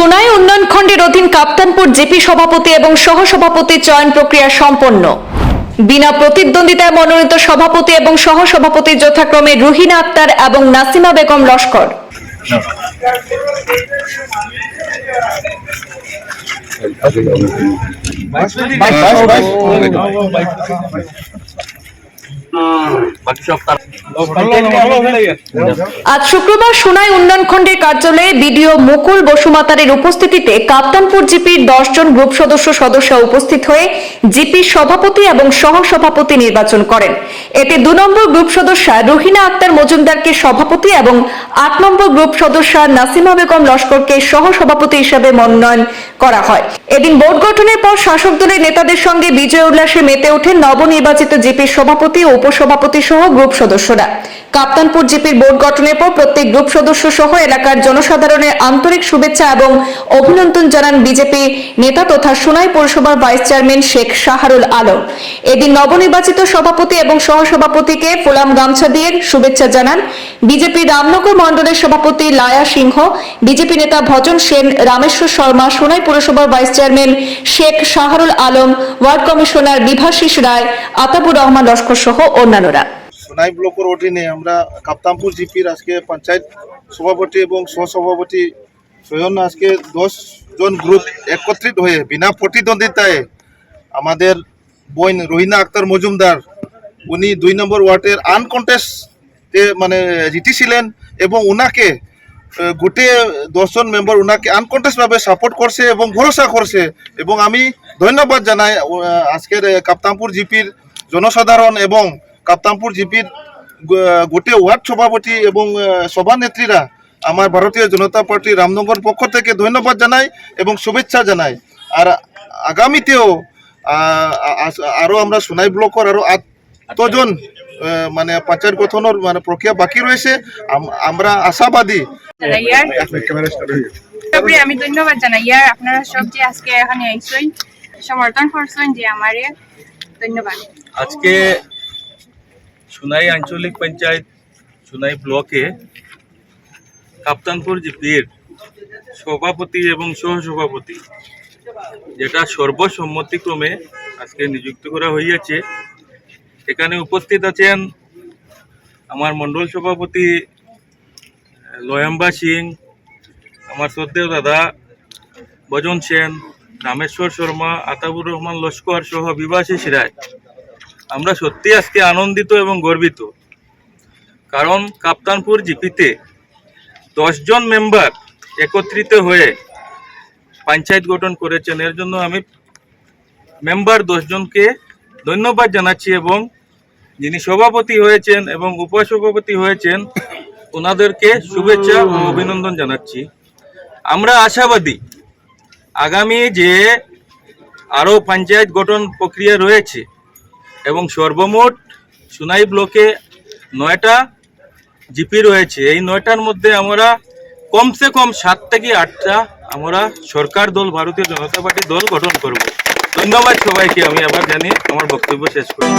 সোনাই উন্নয়ন খণ্ডের অধীন কাপ্তানপুর জেপি সভাপতি এবং সহসভাপতি চয়ন প্রক্রিয়া সম্পন্ন। বিনা প্রতিদ্বন্দ্বিতায় মনোনীত সভাপতি এবং সহসভাপতি যথাক্রমে রুহিনা আক্তার এবং নাসিমা বেগম লস্কর। আজ শুক্রবার সোনাই উন্নয়ন খণ্ডের কার্যালয়ে বিডিও মুকুল বসুমাতারের উপস্থিতিতে কাপ্তানপুর জিপির দশজন গ্রুপ সদস্য সদস্য উপস্থিত হয়ে জিপির সভাপতি এবং সহসভাপতি নির্বাচন করেন। এতে দু নম্বর গ্রুপ সদস্যা রুহিনা আক্তার মজুমদারকে সভাপতি এবং আট নম্বর গ্রুপ সদস্যা নাসিমা বেগম লস্করকে সহসভাপতি হিসেবে মনোনয়ন করা হয়। এদিন বোর্ড গঠনের পর শাসক দলের নেতাদের সঙ্গে বিজয় উল্লাসে মেতে ওঠেন নবনির্বাচিত জিপির সভাপতি ও উপসভাপতি সহ গ্রুপ সদস্যরা। কাপ্তানপুর জিপির বোর্ড গঠনের পর প্রত্যেক গ্রুপ সদস্য সহ এলাকার জনসাধারণের আন্তরিক শুভেচ্ছা এবং অভিনন্দন জানান বিজেপি নেতা তথা সোনাই পৌরসভার ভাইস চেয়ারম্যান শেখ শাহরুল আলম। এদিন নবনির্বাচিত সভাপতি এবং সহসভাপতিকে ফুলাম গামছা দিয়ে শুভেচ্ছা জানান বিজেপি রামনগর মণ্ডলের সভাপতি লায়া সিংহ, বিজেপি নেতা ভজন সেন, রামেশ্বর শর্মা, সোনাই পৌরসভার vice chairman Sheikh Shahrul Alam, ward commissioner Bibhashis Roy, Atabur Rahman Laskar সহ অন্যান্যরা। সোনাই ব্লকের অধীনে আমরা কাপ্তামপুর জিপির আজকে পঞ্চায়েত সভাপতি এবং সহসভাপতি স্বয়ং আজকে দশ জন গ্রুপ একত্রিত হয়ে বিনা প্রতিদ্বন্দ্বিতায় আমাদের বোন রোহিনা আক্তার মজুমদার, উনি দুই নম্বর ওয়ার্ডের আনকন্টেস্টে মানে জিতেছিলেন এবং ওনাকে গোটে দশজন মেম্বার ওনাকে আনকন্টেস্টভাবে সাপোর্ট করছে এবং ভরসা করছে। এবং আমি ধন্যবাদ জানাই আজকের কাপ্তামপুর জিপির জনসাধারণ এবং কাপ্তামপুর জিপির গোটে ওয়ার্ড সভাপতি এবং সভানেত্রীরা আমার ভারতীয় জনতা পার্টি রামনগর পক্ষ থেকে ধন্যবাদ জানাই এবং শুভেচ্ছা জানাই। আর আগামীতেও আহ, আ- আরও আমরা সোনাই ব্লকের আরও আত্মজন মানে পঞ্চায়েত গঠনের মানে প্রক্রিয়া বাকি রয়েছে। আমরা আশাবাদী। তারপরে আমি ধন্যবাদ জানাই। ইয়ার আপনারা সব যে আজকে এখানে আইসেন সমর্থন করছেন যে আমারে ধন্যবাদ। আজকে সুনাই আঞ্চলিক পঞ্চায়েত, সুনাই ব্লকে কাপ্তানপুর জিপির সভাপতি এবং সহসভাপতি, যেটা সর্বসম্মতিক্রমে আজকে নিযুক্ত করা হইয়াছে, এখানে উপস্থিত আছেন আমার মণ্ডল সভাপতি লয়াম্বা সিং, আমার শ্রদ্ধেয় দাদা ভজন সেন রামেশ্বর শর্মা, আতাবুর রহমান, লস্কর সহ বিভাশিস রায় আমরা সত্যি আজকে আনন্দিত এবং গর্বিত। কারণ কাপ্তানপুর জিপিতে দশজন মেম্বার একত্রিত হয়ে পঞ্চায়েত গঠন করেছেন। এর জন্য আমি মেম্বার দশজনকে ধন্যবাদ জানাচ্ছি এবং যিনি সভাপতি হয়েছেন এবং উপসভাপতি হয়েছেন, ওনাদেরকে শুভেচ্ছা ও অভিনন্দন জানাচ্ছি। আমরা আশাবাদী আগামী যে আরও পঞ্চায়েত গঠন প্রক্রিয়া রয়েছে এবং সর্বমোট সুনাই ব্লকে নয়টা জিপি রয়েছে, এই নয়টার মধ্যে আমরা কমসে কম সাত থেকে আটটা আমরা সরকার দল, ভারতীয় জনতা পার্টি দল গঠন করব। ধন্যবাদ সবাইকে, আমি আবার জানি আমার বক্তব্য শেষ করি